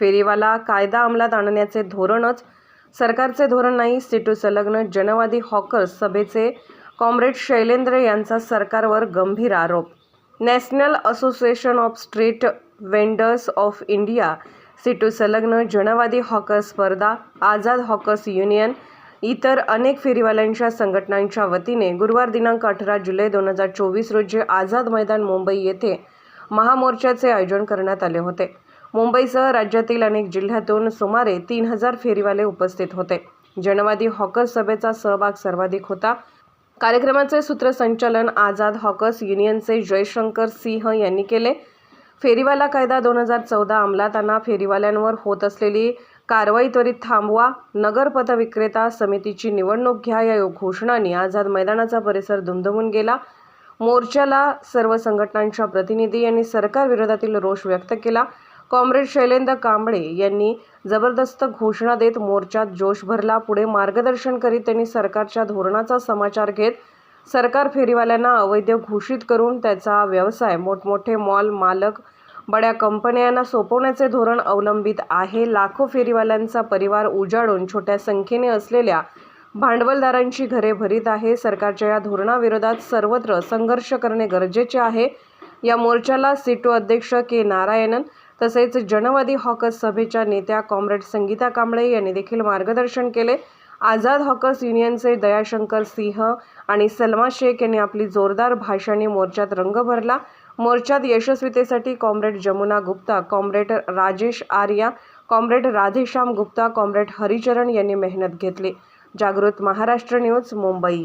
फेरीवाला कायदा अंमलात आणण्याचे धोरणच सरकारचे धोरण नाही. सिटू संलग्न जनवादी हॉकर्स सभेचे कॉम्रेड शैलेंद्र यांचा सरकारवर गंभीर आरोप. National association of street vendors of India CITU संलग्न जनवादी हॉकर्स स्पर्धा आझाद हॉकर्स युनियन इतर अनेक फेरीवाल्यांच्या संघटनांच्या वतीने गुरुवार दिनांक अठरा जुलै दोन हजार चोवीस रोजी आझाद मैदान मुंबई येथे महामोर्चाचे आयोजन करण्यात आले होते. मुंबईसह राज्यातील अनेक जिल्ह्यातून सुमारे तीन हजार फेरीवाले उपस्थित होते. जनवादी हॉकर्स सभेचा सहभाग सर्वाधिक होता. कार्यक्रमाचे सूत्रसंचालन आझाद हॉकर्स युनियनचे जयशंकर सिंह यांनी केले. फेरीवाला कायदा दोन हजार चौदा अंमलात आणा फेरीवाल्यांवर होत असलेली कारवाई त्वरित थांबवा नगर पथविक्रेता समितीची निवडणूक घ्या या घोषणांनी आझाद मैदानाचा परिसर दुमदुमून गेला. मोर्चाला सर्व संघटनांच्या प्रतिनिधी यांनी सरकारविरोधातील रोष व्यक्त केला. कॉम्रेड शैलेंद्र कांबळे यांनी जबरदस्त घोषणा देत मोर्चात जोश भरला. पुढे मार्गदर्शन करीत त्यांनी सरकारच्या धोरणाचा समाचार घेत सरकार फेरीवाल्यांना अवैध घोषित करून त्याचा व्यवसाय मोठमोठे मॉल मालक बड्या कंपन्यांना सोपवण्याचे धोरण अवलंबित आहे. लाखो फेरीवाल्यांचा परिवार उजाडून छोट्या संख्येने असलेल्या भांडवलदारांची घरे भरीत आहे. सरकारच्या या धोरणाविरोधात सर्वत्र संघर्ष करणे गरजेचे आहे. या मोर्चाला सिटो अध्यक्ष के. नारायणन तसेच जनवादी हॉकर्स सभेच्या नेत्या कॉम्रेड संगीता कांबळे यांनी देखील मार्गदर्शन केले. आझाद हॉकर्स युनियनचे दयाशंकर सिंह आणि सलमा शेख यांनी आपली जोरदार भाषणे मोर्चात रंग भरला. मोर्चात यशस्वीतेसाठी comrade Jamuna Gupta comrade Rajesh Arya comrade Radheshyam Gupta comrade Haricharan यांनी मेहनत घेतली. जागृत महाराष्ट्र न्यूज मुंबई.